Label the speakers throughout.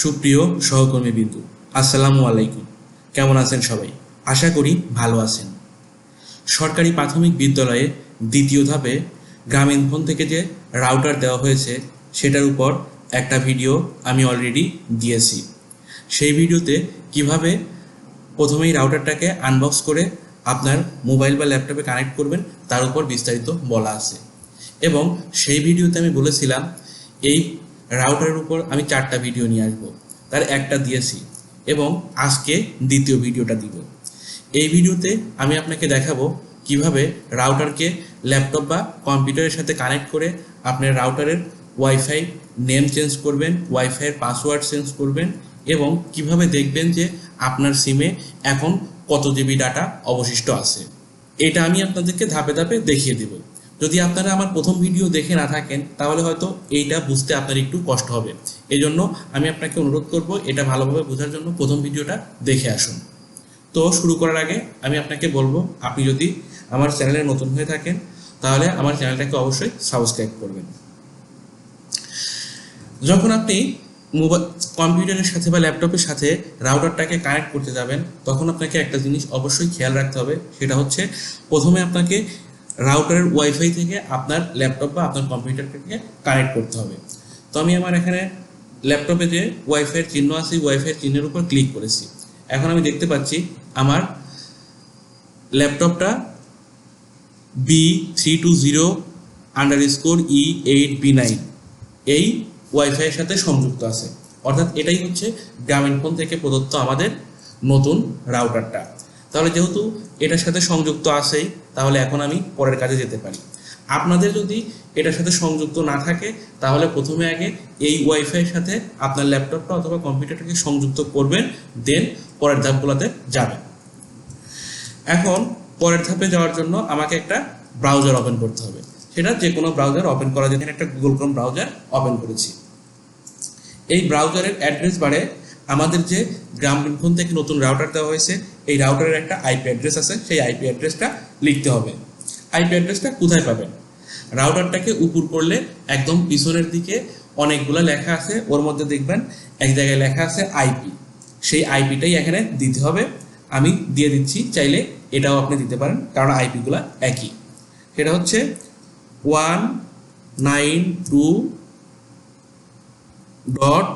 Speaker 1: সুপ্রিয় সহকর্মী বিন্দু, আসসালামু আলাইকুম। কেমন আছেন সবাই? আশা করি ভালো আছেন। সরকারি প্রাথমিক বিদ্যালয়ে দ্বিতীয় ধাপে গ্রামীণ ফোন থেকে যে রাউটার দেওয়া হয়েছে, সেটার উপর একটা ভিডিও আমি অলরেডি দিয়েছি। সেই ভিডিওতে কীভাবে প্রথমেই রাউটারটাকে আনবক্স করে আপনার মোবাইল বা ল্যাপটপে কানেক্ট করবেন, তার উপর বিস্তারিত বলা আছে। এবং সেই ভিডিওতে আমি বলেছিলাম, এই রাউটারের উপর আমি চারটা ভিডিও নিয়ে আসব। তার একটা দিয়েছি এবং আজকে দ্বিতীয় ভিডিওটা দিব। এই ভিডিওতে আমি আপনাকে দেখাবো কীভাবে রাউটারকে ল্যাপটপ বা কম্পিউটারের সাথে কানেক্ট করে আপনার রাউটারের ওয়াইফাই নেম চেঞ্জ করবেন ওয়াইফাইয়ের পাসওয়ার্ড চেঞ্জ করবেন এবং কীভাবে দেখবেন যে আপনার সিমে এখন কত জিবি ডাটা অবশিষ্ট আছে। এটা আমি আপনাদেরকে ধাপে ধাপে দেখিয়ে দেব। যদি আপনারা আমার প্রথম ভিডিও দেখে না থাকেন, তাহলে হয়তো এইটা বুঝতে আপনার একটু কষ্ট হবে। এই জন্য আমি আপনাকে অনুরোধ করব এটা ভালোভাবে বোঝার জন্য প্রথম ভিডিওটা দেখে আসুন। তো শুরু করার আগে আমি আপনাকে বলব, আপনি যদি আমার চ্যানেলে নতুন হয়ে থাকেন, তাহলে আমার চ্যানেলটাকে অবশ্যই সাবস্ক্রাইব করবেন। যখন আপনি মোবাইল কম্পিউটারের সাথে বা ল্যাপটপের সাথে রাউটারটাকে কানেক্ট করতে যাবেন, তখন আপনাকে একটা জিনিস অবশ্যই খেয়াল রাখতে হবে, সেটা হচ্ছে প্রথমে আপনাকে রাউটারের ওয়াইফাই থেকে আপনার ল্যাপটপ বা আপনার কম্পিউটারটাকে কানেক্ট করতে হবে। তো আমি আমার এখানে ল্যাপটপে যে ওয়াইফাইয়ের চিহ্ন আছে ওয়াইফাইয়ের চিহ্নের উপর ক্লিক করেছি। এখন আমি দেখতে পাচ্ছি আমার ল্যাপটপটা B three two zero underscore E eight B nine এই ওয়াইফাইয়ের সাথে সংযুক্ত আছে। অর্থাৎ এটাই হচ্ছে গ্রামীণ ফোন থেকে প্রদত্ত আমাদের নতুন রাউটারটা তাহলে যেহেতু এটার সাথে সংযুক্ত আছেই, তাহলে এখন আমি পরের কাজে যেতে পারি। আপনাদের যদি এটার সাথে সংযুক্ত না থাকে, তাহলে প্রথমে আগে এই ওয়াইফাইয়ের সাথে আপনার ল্যাপটপটা অথবা কম্পিউটারটাকে সংযুক্ত করবেন, দেন পরের ধাপগুলোতে যাবেন। এখন পরের ধাপে যাওয়ার জন্য আমাকে একটা ব্রাউজার ওপেন করতে হবে। সেটা যে কোনো ব্রাউজার ওপেন করা যেখানে একটা গুগল ক্রোম ব্রাউজার ওপেন করেছি। এই ব্রাউজারের অ্যাড্রেস বারে আমাদের যে গ্রামীণ ফোন থেকে নতুন রাউটার দেওয়া হয়েছে, এই রাউটারের একটা আইপি অ্যাড্রেস আছে, সেই আইপি অ্যাড্রেসটা লিখতে হবে। আইপি অ্যাড্রেসটা কোথায় পাবেন? রাউটারটাকে উপর করলে একদম পিছনের দিকে অনেকগুলো লেখা আছে, ওর মধ্যে দেখবেন এক জায়গায় লেখা আছে আইপি সেই আইপিটাই এখানে দিতে হবে। আমি দিয়ে দিচ্ছি, চাইলে এটাও আপনি দিতে পারেন, কারণ আইপিগুলো একই। সেটা হচ্ছে one nine two dot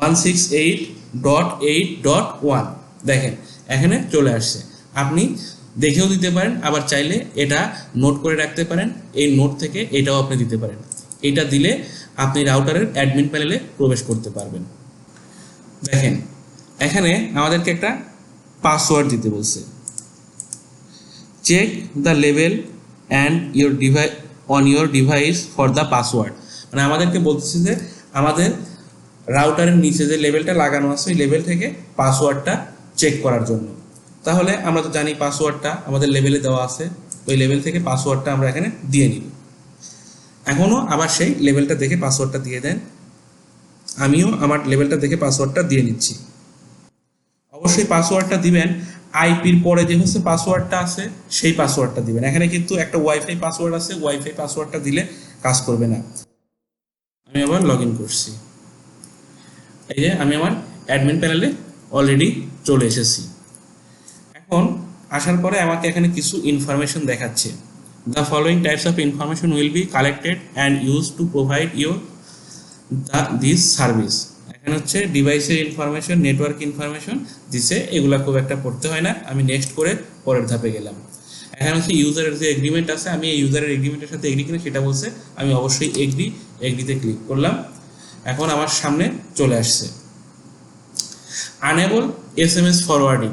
Speaker 1: one six eight dot eight dot one দেখেন, এখানে চলে আসছে। আপনি দেখেও দিতে পারেন, আবার চাইলে এটা নোট করে রাখতে পারেন, এই নোট থেকে এটাও আপনি দিতে পারেন। এটা দিলে আপনি রাউটারের অ্যাডমিন প্যানেলে প্রবেশ করতে পারবেন। দেখেন, এখানে আমাদেরকে একটা পাসওয়ার্ড দিতে বলছে। Check the level and your device on your device for the password মানে আমাদেরকে বলতেছে যে, আমাদের রাউটারের নিচে যে লেভেলটা লাগানো আছে, ওই লেভেল থেকে পাসওয়ার্ডটা চেক করার জন্য। তাহলে আমরা তো জানি পাসওয়ার্ডটা আমাদের লেভেলে দেওয়া আছে, ওই লেভেল থেকে পাসওয়ার্ডটা আমরা এখানে দিয়ে নিব। এখনও আবার সেই লেভেলটা দেখে পাসওয়ার্ডটা দিয়ে দেন। আমিও আমার লেভেলটা দেখে পাসওয়ার্ডটা দিয়ে নিচ্ছি। অবশ্যই পাসওয়ার্ডটা দিবেন আইপির পরে যে হচ্ছে পাসওয়ার্ডটা আছে, সেই পাসওয়ার্ডটা দিবেন। এখানে কিন্তু একটা ওয়াইফাই পাসওয়ার্ড আছে ওয়াইফাই পাসওয়ার্ডটা দিলে কাজ করবে না। আমি আবার লগ ইন করছি। এই যে আমি আমার অ্যাডমিন প্যানেলে অলরেডি চলে এসেছি। এখন আসার পরে আমাকে এখানে কিছু ইনফরমেশন দেখাচ্ছে। The following types of information will be collected and use to provide your the this service এখানে হচ্ছে ডিভাইসের ইনফরমেশন নেটওয়ার্ক ইনফরমেশন দিছে এগুলা খুব একটা পড়তে হয় না। আমি নেক্সট করে পরের ধাপে গেলাম। এখানে হচ্ছে ইউজারের যে এগ্রিমেন্ট আছে, আমি এই ইউজারের এগ্রিমেন্টের সাথে এগ্রি কিনা সেটা বলছে, আমি অবশ্যই এগ্রি এগ্রিতে ক্লিক করলাম। এখন আমার সামনে চলে আসছে। Enable S M S forwarding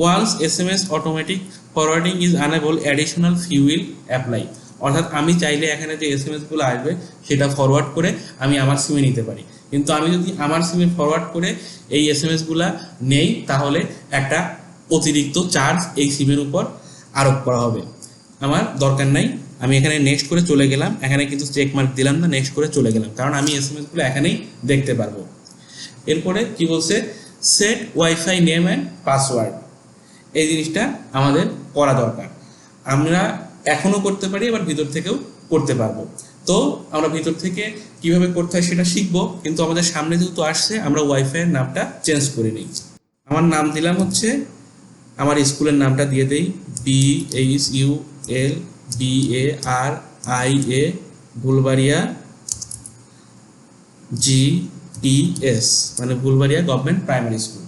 Speaker 1: once S M S automatic forwarding is enable additional fee will apply অর্থাৎ আমি চাইলে এখানে যে এস এম এসগুলো আসবে, সেটা ফরওয়ার্ড করে আমি আমার সিমে নিতে পারি। কিন্তু আমি যদি আমার সিমে ফরওয়ার্ড করে এই এস এম এসগুলা নেই, তাহলে একটা অতিরিক্ত চার্জ এই সিমের উপর আরোপ করা হবে। আমার দরকার নাই। আমি এখানে নেক্সট করে চলে গেলাম, এখানে কিন্তু চেক মার্ক দিলাম না নেক্সট করে চলে গেলাম, কারণ আমি এস এম এসগুলো এখানেই দেখতে পারব। এরপরে কি বলছে? Set wifi name and password এই জিনিসটা আমাদের করা দরকার। আমরা এখনও করতে পারি, আবার ভিতর থেকেও করতে পারব। তো আমরা ভিতর থেকে কীভাবে করতে হয় সেটা শিখব, কিন্তু আমাদের সামনে যেহেতু আসছে, আমরা ওয়াইফাই এর নামটা চেঞ্জ করে নিই। আমার নাম দিলাম হচ্ছে, আমার স্কুলের নামটা দিয়ে দেই B H U L B R I A Bulbaria G T মানে বুলবাড়িয়া গভর্নমেন্ট প্রাইমারি স্কুল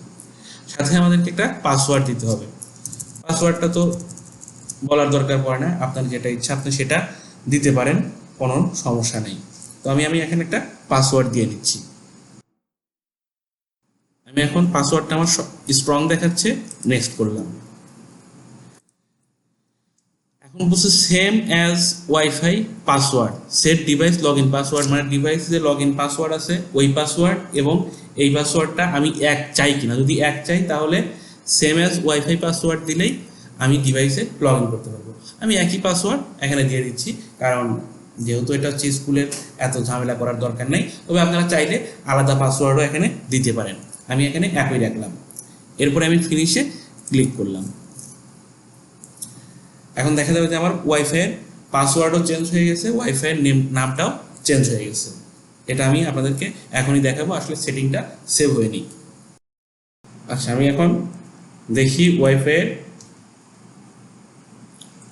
Speaker 1: সাথে আমাদেরকে একটা পাসওয়ার্ড দিতে হবে। পাসওয়ার্ডটা তো বলার দরকার পড়ে না, আপনার যেটা ইচ্ছা আপনি সেটা দিতে পারেন, কোনো সমস্যা নেই। তো আমি আমি এখানে একটা পাসওয়ার্ড দিয়ে নিচ্ছি। আমি এখন পাসওয়ার্ডটা আমার স্ট্রং দেখাচ্ছে নেক্সট করলাম। এখন বলছে same as wifi password set device log in password মানে ডিভাইসে যে লগ ইন পাসওয়ার্ড আছে, ওই পাসওয়ার্ড এবং এই পাসওয়ার্ডটা আমি এক চাই কিনা। যদি এক চাই, তাহলে সেম অ্যাজ ওয়াইফাই পাসওয়ার্ড দিলেই আমি ডিভাইসে লগ ইন করতে পারব। আমি একই পাসওয়ার্ড এখানে দিয়ে দিচ্ছি, কারণ যেহেতু এটা হচ্ছে স্কুলের এত ঝামেলা করার দরকার নেই, তবে আপনারা চাইলে আলাদা পাসওয়ার্ডও এখানে দিতে পারেন। আমি এখানে একই রাখলাম। এরপরে আমি ফিনিশে ক্লিক করলাম। এখন দেখা যাবে যে আমার ওয়াইফাইয়ের পাসওয়ার্ডও চেঞ্জ হয়ে গেছে, ওয়াইফাইয়ের নেম, নামটাও চেঞ্জ হয়ে গেছে। এটা আমি আপনাদেরকে এখনই দেখাবো, আসলে সেটিংটা সেভ হয়নি। আচ্ছা আমি এখন দেখি ওয়াইফাইয়ের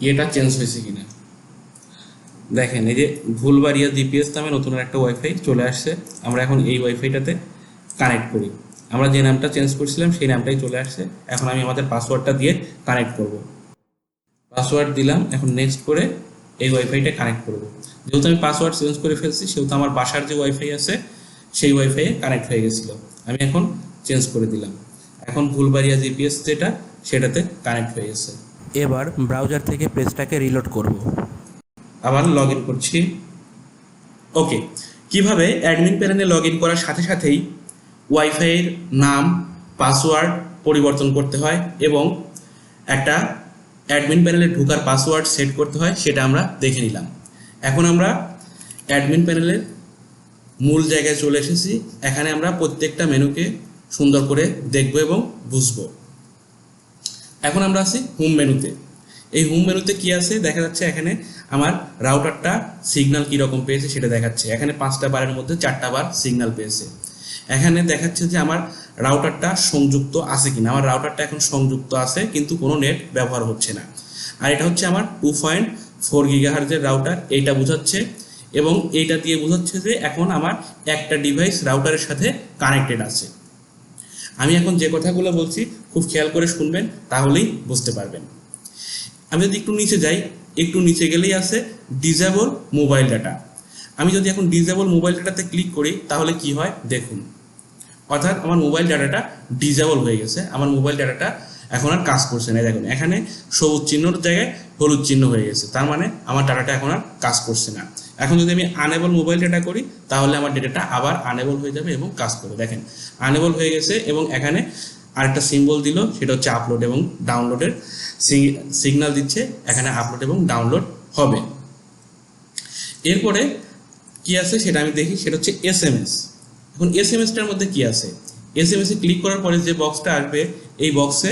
Speaker 1: ইয়েটা চেঞ্জ হয়েছে কিনা। দেখেন, এই যে ভুলবাড়িয়া জিপিএস নামে নতুন একটা ওয়াইফাই চলে আসছে, আমরা এখন এই ওয়াইফাইটাতে কানেক্ট করি। আমরা যে নামটা চেঞ্জ করছিলাম, সেই নামটাই চলে আসছে, এখন আমি আমাদের পাসওয়ার্ডটা দিয়ে কানেক্ট করব। পাসওয়ার্ড দিলাম এখন নেক্সট করে এই ওয়াইফাইটা কানেক্ট করব। যেহেতু আমি পাসওয়ার্ড চেঞ্জ করে ফেলছি সেহেতু আমার বাসার যে ওয়াইফাই আছে সেই ওয়াইফাইয়ে কানেক্ট হয়ে গেছিল। আমি এখন চেঞ্জ করে দিলাম। এখন ভুলবাড়িয়া জিপিএস যেটা সেটাতে কানেক্ট হয়ে গেছে।
Speaker 2: এবার ব্রাউজার থেকে পেজটাকে রিলোড করব।
Speaker 1: আবার লগ ইন করছি। ওকে কীভাবে অ্যাডমিন প্যানেলে লগ ইন করার সাথে সাথেই ওয়াইফাইয়ের নাম পাসওয়ার্ড পরিবর্তন করতে হয় এবং একটা অ্যাডমিন প্যানেলে ঢোকার পাসওয়ার্ড সেট করতে হয়, সেটা আমরা দেখে নিলাম। এখন আমরা অ্যাডমিন প্যানেলের মূল জায়গায় চলে এসেছি। এখানে আমরা প্রত্যেকটা মেনুকে সুন্দর করে দেখব এবং বুঝব। এখন আমরা আছি হোম মেনুতে। এই হোম মেনুতে কি আছে? দেখা যাচ্ছে এখানে আমার রাউটারটা সিগন্যাল কীরকম পেয়েছে সেটা দেখাচ্ছে। এখানে পাঁচটা বারের মধ্যে চারটা বার সিগন্যাল পেয়েছে। এখানে দেখাচ্ছে যে আমার রাউটারটা সংযুক্ত আছে কিনা? আমার রাউটারটা এখন সংযুক্ত আছে, কিন্তু কোনো নেট ব্যবহার হচ্ছে না। আর এটা হচ্ছে আমার টু পয়েন্ট ফোর গিগাহার্জের রাউটার এইটা বোঝাচ্ছে এবং এইটা দিয়ে বোঝাচ্ছে যে এখন আমার একটা ডিভাইস রাউটারের সাথে কানেক্টেড আছে। আমি এখন যে কথাগুলো বলছি, খুব খেয়াল করে শুনবেন, তাহলেই বুঝতে পারবেন। আমি যদি একটু নিচে যাই, একটু নিচে গেলেই আছে ডিজেবল মোবাইল ডাটা আমি যদি এখন ডিজেবল মোবাইল ডাটাতে ক্লিক করি, তাহলে কি হয়? দেখুন। অর্থাৎ আমার মোবাইল ডাটাটা ডিজেবল হয়ে গেছে। আমার মোবাইল ডাটাটা এখন আর কাজ করছে না। দেখুন, এখানে সবুজ চিহ্নর জায়গায় হলুদ চিহ্ন হয়ে গেছে। তার মানে আমার ডাটাটা এখন আর কাজ করছে না। এখন যদি আমি আনেবল মোবাইল ডাটা করি, তাহলে আমার ডেটাটা আবার আনেবল হয়ে যাবে এবং কাজ করবে। দেখেন আনেবল হয়ে গেছে এবং এখানে আরেকটা সিম্বল দিল, সেটা হচ্ছে আপলোড এবং ডাউনলোডের সিগন্যাল দিচ্ছে। এখানে আপলোড এবং ডাউনলোড হবে। এরপরে কি আছে সেটা আমি দেখি, সেটা হচ্ছে এস এম এস এখন এস এম এসটার মধ্যে কি আছে? এস এম ক্লিক করার পরে যে বক্সটা আসবে, এই বক্সে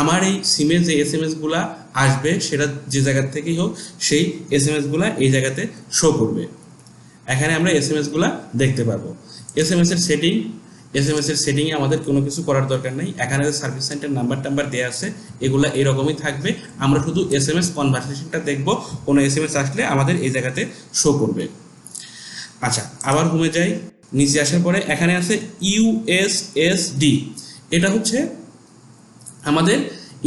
Speaker 1: আমার এই সিমের যে এস এম এসগুলা আসবে, সেটা যে জায়গা থেকেই হোক, সেই এস এম এসগুলা এই জায়গাতে শো করবে। এখানে আমরা এস এম দেখতে পারব এস এম এস এর সেটিং এস এম এস এর সেটিংয়ে আমাদের কোনো কিছু করার দরকার নেই। এখানে যে সার্ভিস সেন্টার নাম্বার টাম্বার দেওয়া আছে, এগুলো এরকমই থাকবে। আমরা শুধু এস এম এস কনভারসেশনটা দেখব, কোনো এস এম এস আসলে আমাদের এই জায়গাতে শো করবে। আচ্ছা আবার হোমে যাই। নিচে আসার পরে এখানে আছে ইউএসএসডি এটা হচ্ছে আমাদের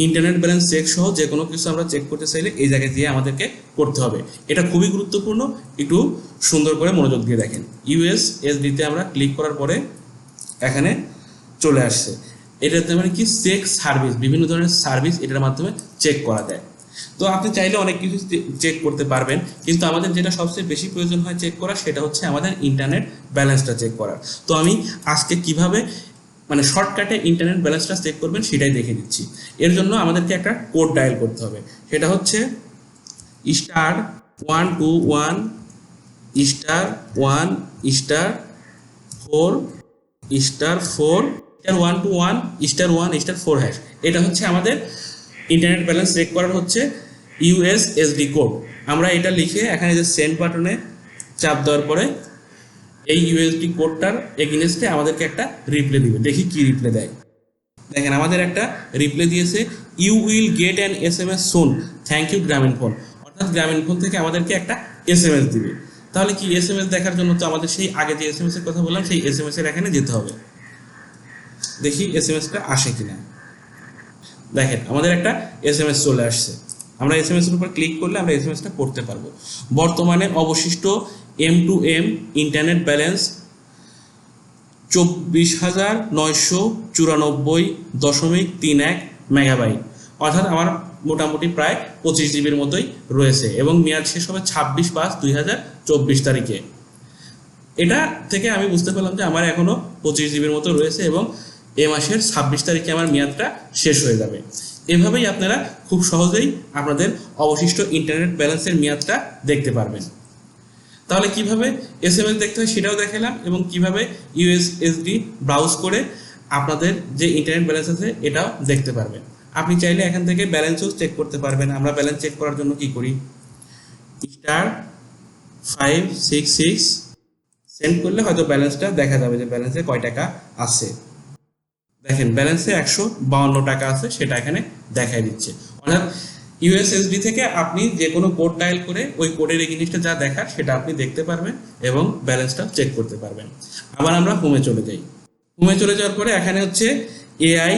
Speaker 1: ইন্টারনেট ব্যালেন্স চেক সহ যে কোনো কিছু আমরা চেক করতে চাইলে এই জায়গায় দিয়ে আমাদেরকে করতে হবে। এটা খুবই গুরুত্বপূর্ণ, একটু সুন্দর করে মনোযোগ দিয়ে দেখেন। ইউএসএসডিতে আমরা ক্লিক করার পরে এখানে চলে আসছে। এটাতে মানে কি চেক সার্ভিস বিভিন্ন ধরনের সার্ভিস এটার মাধ্যমে চেক করা যায়। তো আপনি চাইলে অনেক কিছু চেক করতে পারবেন। কিন্তু আমাদের যেটা সবচেয়ে বেশি প্রয়োজন হয় চেক করা সেটা হচ্ছে আমাদের ইন্টারনেট ব্যালেন্সটা চেক করার। তো আমি আজকে কীভাবে মানে শর্টকাটে ইন্টারনেট ব্যালেন্সটা চেক করবেন সেটাই দেখে দিচ্ছি এর জন্য আমাদেরকে একটা কোড ডায়াল করতে হবে। সেটা হচ্ছে star one two one star one star four star four star one two one star one star four hash এটা হচ্ছে আমাদের ইন্টারনেট ব্যালেন্স চেক করার হচ্ছে ইউএসএসডি কোড আমরা এটা লিখে এখানে যে সেন্ড বাটনে চাপ দেওয়ার পরে এই ইউএসডি কোডটার এগেনস্টে আমাদেরকে একটা রিপ্লে দিবে। দেখি কি রিপ্লে দেয়। দেখেন, আমাদের একটা রিপ্লে দিয়েছে you will get an S M S soon thank you Grameen phone অর্থাৎ গ্রামীণ ফোন থেকে আমাদেরকে একটা এস এম এস দিবে। তাহলে কি এস এম এস দেখার জন্য তো আমাদের সেই আগে যে এস এম এস এর কথা বললাম, সেই এস এম এস এর এখানে যেতে হবে। দেখি এস এম এসটা আসে কিনা। দেখেন, আমাদের একটা এস এম এস চলে আসছে। আমরা এস এম এস এর উপর ক্লিক করলে আমরা এস এম এসটা পড়তে পারব। বর্তমানে অবশিষ্ট M two M internet balance চব্বিশ হাজার নয়শো চুরানব্বই দশমিক তিন এক মেগাবাইট অর্থাৎ আমার মোটামুটি প্রায় পঁচিশ জিবির মতোই রয়েছে এবং মেয়াদ শেষ হবে ছাব্বিশ পাঁচ দুই হাজার চব্বিশ তারিখে। এটা থেকে আমি বুঝতে পারলাম যে আমার এখনও পঁচিশ জিবির মতো রয়েছে এবং এ মাসের ছাব্বিশ তারিখে আমার মেয়াদটা শেষ হয়ে যাবে। এভাবেই আপনারা খুব সহজেই আপনাদের অবশিষ্ট ইন্টারনেট ব্যালেন্সের মেয়াদটা দেখতে পারবেন। তাহলে কীভাবে এস এম এস দেখতে হয় সেটাও দেখালাম এবং কীভাবে ইউএসএসডি ব্রাউজ করে আপনাদের যে ইন্টারনেট ব্যালেন্স আছে এটাও দেখতে পারবেন। আপনি চাইলে এখান থেকে ব্যালেন্সও চেক করতে পারবেন। আমরা ব্যালেন্স চেক করার জন্য কি করি? Star five six six send করলে হয়তো ব্যালেন্সটা দেখা যাবে যে ব্যালেন্সে কয় টাকা আছে। দেখেন ব্যালেন্সে একশো বাউন্ন টাকা আছে, সেটা এখানে দেখাই দিচ্ছে। অর্থাৎ ইউএসএসডি থেকে আপনি যে কোনো কোড ডায়াল করে ওই কোডের জিনিসটা যা দেখার, সেটা আপনি দেখতে পারবেন এবং ব্যালেন্সটা চেক করতে পারবেন। আবার আমরা হোমে চলে যাই। হোমে চলে যাওয়ার পরে এখানে হচ্ছে AI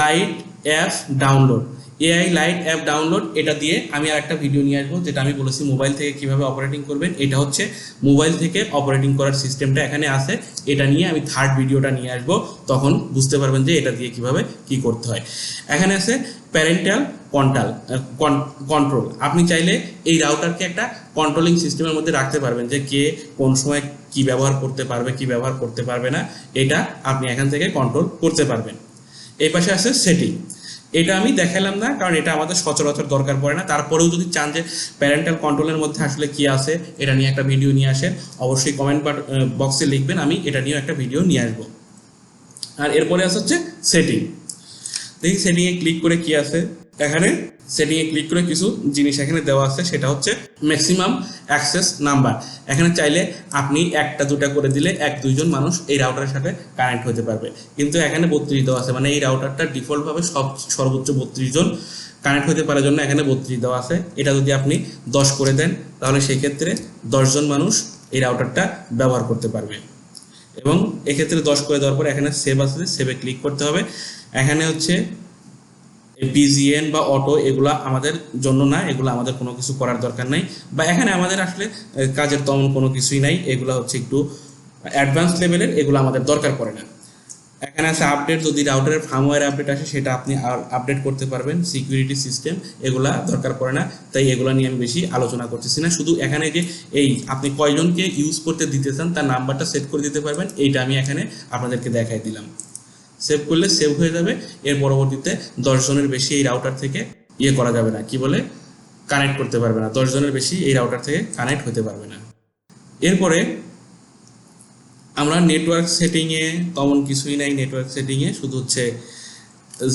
Speaker 1: lite app download AI lite app download এটা দিয়ে আমি আর একটা ভিডিও নিয়ে আসব, যেটা আমি বলেছি মোবাইল থেকে কীভাবে অপারেটিং করবেন। এটা হচ্ছে মোবাইল থেকে অপারেটিং করার সিস্টেমটা এখানে আছে। এটা নিয়ে আমি থার্ড ভিডিওটা নিয়ে আসব। তখন বুঝতে পারবেন যে এটা দিয়ে কীভাবে কি করতে হয়। এখানে আছে প্যারেন্টাল কন্টাল কন্ট্রোল আপনি চাইলে এই রাউটারকে একটা কন্ট্রোলিং সিস্টেমের মধ্যে রাখতে পারবেন যে কে কোন সময় কি ব্যবহার করতে পারবে, কি ব্যবহার করতে পারবে না। এটা আপনি এখান থেকে কন্ট্রোল করতে পারবেন। এই পাশে আছে সেটিং এটা আমি দেখালাম না, কারণ এটা আমাদের সচরাচর দরকার পড়ে না। তারপরেও যদি চান যে প্যারেন্টাল কন্ট্রোলের মধ্যে আসলে কি আছে, এটা নিয়ে একটা ভিডিও নিয়ে আসেন, অবশ্যই কমেন্ট বক্সে লিখবেন, আমি এটা নিয়েও একটা ভিডিও নিয়ে আসব। আর এরপরে আছে হচ্ছে সেটিং দেখি সেটিংয়ে ক্লিক করে কি আছে, এখানে সেটিংয়ে ক্লিক করে কিছু জিনিস এখানে দেওয়া আছে, সেটা হচ্ছে ম্যাক্সিমাম অ্যাক্সেস নাম্বার এখানে চাইলে আপনি একটা, দুটা করে দিলে এক, দুইজন মানুষ এই রাউটারের সাথে কানেক্ট হতে পারবে। কিন্তু এখানে বত্রিশ দেওয়া আছে মানে এই রাউটারটা ডিফল্টভাবে সব, সর্বোচ্চ বত্রিশ জন কানেক্ট হতে পারার জন্য এখানে বত্রিশ দেওয়া আছে। এটা যদি আপনি দশ করে দেন, তাহলে সেই ক্ষেত্রে দশজন মানুষ এই রাউটারটা ব্যবহার করতে পারবে। এবং এক্ষেত্রে দশ করে দেওয়ার পর এখানে সেভ আছে সেভে ক্লিক করতে হবে। এখানে হচ্ছে পিজিএন বা অটো এগুলা আমাদের জন্য না, এগুলো আমাদের কোনো কিছু করার দরকার নাই। বা এখানে আমাদের আসলে কাজের তেমন কোনো কিছুই নাই, এগুলো হচ্ছে একটু অ্যাডভান্স লেভেলের এগুলো আমাদের দরকার পড়ে না। এখানে আছে আপডেট যদি রাউটারের ফার্মওয়্যার আপডেট আসে, সেটা আপনি আপডেট করতে পারবেন সিকিউরিটি সিস্টেম এগুলা দরকার পড়ে না। তাই এগুলো নিয়ে আমি বেশি আলোচনা করতেছি না। শুধু এখানে যে, এই আপনি কয়জনকে ইউজ করতে দিতে চান, তার নাম্বারটা সেট করে দিতে পারবেন, এইটা আমি এখানে আপনাদেরকে দেখাই দিলাম। সেভ করলে সেভ হয়ে যাবে। এর পরবর্তীতে দশ জনের বেশি এই রাউটার থেকে ইয়ে করা যাবে না। কি বলে? কানেক্ট করতে পারবে না। দশ জনের বেশি এই রাউটার থেকে কানেক্ট হতে পারবে না। এরপরে আমরা নেটওয়ার্ক সেটিংয়ে তেমন কিছুই নাই। নেটওয়ার্ক সেটিংয়ে শুধু হচ্ছে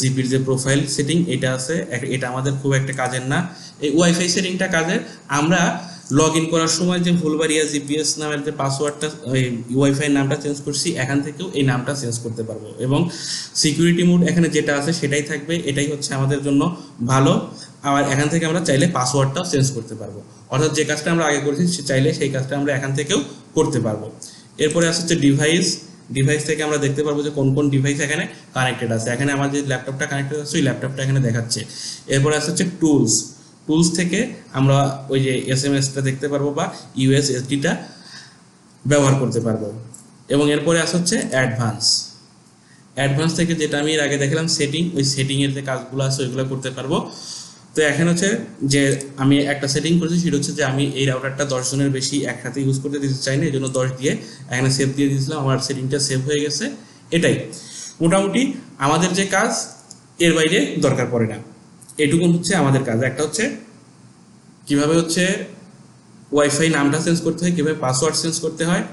Speaker 1: জিপির যে প্রোফাইল সেটিং এটা আছে। এটা আমাদের খুব একটা কাজের না। এই ওয়াইফাই সেটিংটা কাজের। আমরা লগ ইন করার সময় যে ভুলবাড়িয়া জিপিএস নামের যে পাসওয়ার্ডটা ওয়াইফাই নামটা চেঞ্জ করছি, এখান থেকেও এই নামটা চেঞ্জ করতে পারব। এবং সিকিউরিটি মোড এখানে যেটা আছে সেটাই থাকবে, এটাই হচ্ছে আমাদের জন্য ভালো। আবার এখান থেকে আমরা চাইলে পাসওয়ার্ডটাও চেঞ্জ করতে পারব। অর্থাৎ যে কাজটা আমরা আগে করেছি, সে চাইলে সেই কাজটা আমরা এখান থেকেও করতে পারব। এরপরে আসছে হচ্ছে ডিভাইস ডিভাইস থেকে আমরা দেখতে পারব যে কোন কোন ডিভাইস এখানে কানেক্টেড আছে। এখানে আমার যে ল্যাপটপটা কানেক্টেড আছে, ওই ল্যাপটপটা এখানে দেখাচ্ছে। এরপরে আসছে হচ্ছে টুলস টুলস থেকে আমরা ওই যে এস এম এসটা দেখতে পারব বা ইউএসএসডিটা ব্যবহার করতে পারব। এবং এরপরে আসছে হচ্ছে অ্যাডভান্স অ্যাডভান্স থেকে যেটা আমি এর আগে দেখলাম সেটিং ওই সেটিংয়ের যে কাজগুলো আছে, ওইগুলো করতে পারব। তো এখন হচ্ছে যে আমি একটা সেটিং করেছি, সেটা হচ্ছে যে আমি এই রাউটারটা দশ জনের বেশি একসাথে ইউজ করতে দিতে চাই না, এই জন্য দশ দিয়ে এখানে সেভ দিয়ে দিয়েছিলাম, আমার সেটিংটা সেভ হয়ে গেছে। এটাই। মোটামুটি আমাদের যে কাজ, এর বাইরে দরকার পড়ে না। এটুকুন হচ্ছে আমাদের কাজ। একটা হচ্ছে কীভাবে হচ্ছে ওয়াইফাই নামটা চেঞ্জ করতে হয়, কীভাবে পাসওয়ার্ড চেঞ্জ করতে হয়,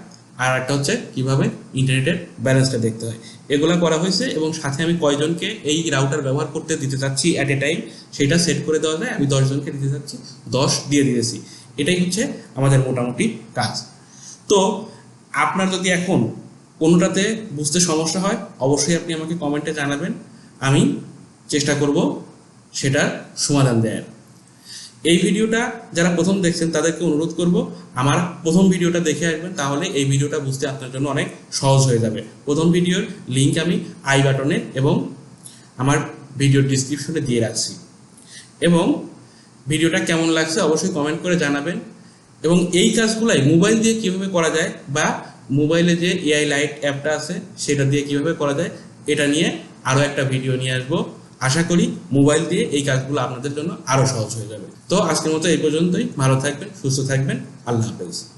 Speaker 1: আর একটা হচ্ছে কীভাবে ইন্টারনেটের ব্যালেন্সটা দেখতে হয়। এগুলো করা হয়েছে এবং সাথে আমি কয়জনকে এই রাউটার ব্যবহার করতে দিতে চাচ্ছি অ্যাট এ টাইম সেটা সেট করে দেওয়া যায়, আমি দশজনকে দিতে চাচ্ছি, দশ দিয়ে দিয়েছি এটাই হচ্ছে আমাদের মোটামুটি কাজ। তো আপনার যদি এখন কোনোটাতে বুঝতে সমস্যা হয়, অবশ্যই আপনি আমাকে কমেন্টে জানাবেন। আমি চেষ্টা করব সেটার সমাধান দেওয়ার এই ভিডিওটা যারা প্রথম দেখছেন, তাদেরকে অনুরোধ করব, আমার প্রথম ভিডিওটা দেখে আসবেন, তাহলে এই ভিডিওটা বুঝতে আপনার জন্য অনেক সহজ হয়ে যাবে। প্রথম ভিডিওর লিংক আমি আই বাটনে এবং আমার ভিডিওর ডিসক্রিপশনে দিয়ে রাখছি। এবং ভিডিওটা কেমন লাগছে অবশ্যই কমেন্ট করে জানাবেন। এবং এই কাজগুলাই মোবাইল দিয়ে কীভাবে করা যায় বা মোবাইলে যে এআই লাইট অ্যাপটা আছে, সেটা দিয়ে কীভাবে করা যায়, এটা নিয়ে আরও একটা ভিডিও নিয়ে আসব। আশা করি মোবাইল দিয়ে এই কাজগুলো আপনাদের জন্য আরও সহজ হয়ে যাবে। তো আজকের মতো এই পর্যন্তই। ভালো থাকবেন, সুস্থ থাকবেন। আল্লাহ হাফেজ।